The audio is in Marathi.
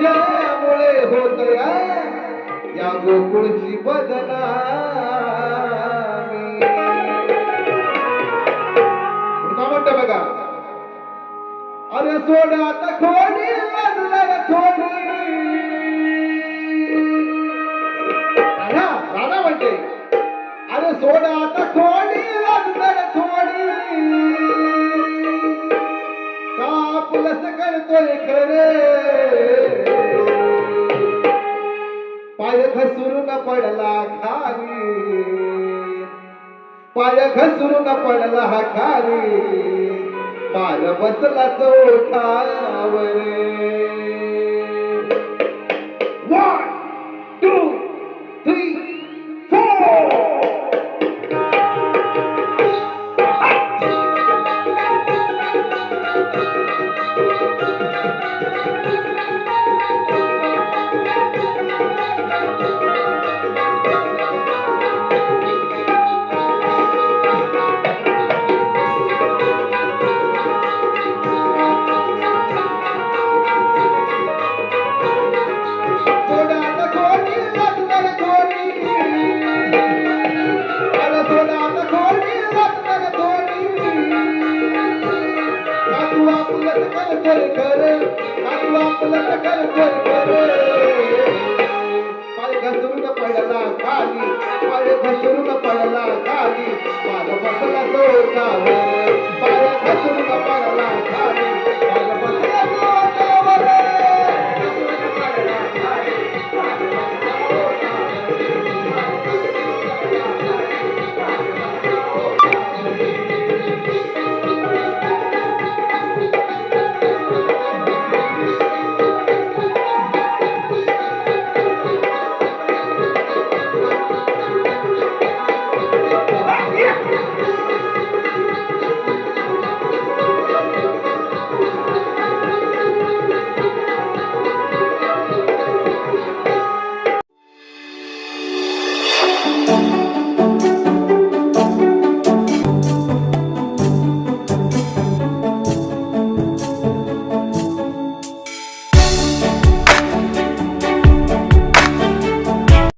तुझ्यामुळे होत या या गोकुळची बदला पुढचा बघा? अरे सोड आता खोडी पडला खाली पाय घसरून पडला हा खाली पाय बसला तो वन कर कर कर कर चालू आपलं कर कर कर पाय घसरून पडला खाली पाय घसरून पडला खाली माझा बसला तो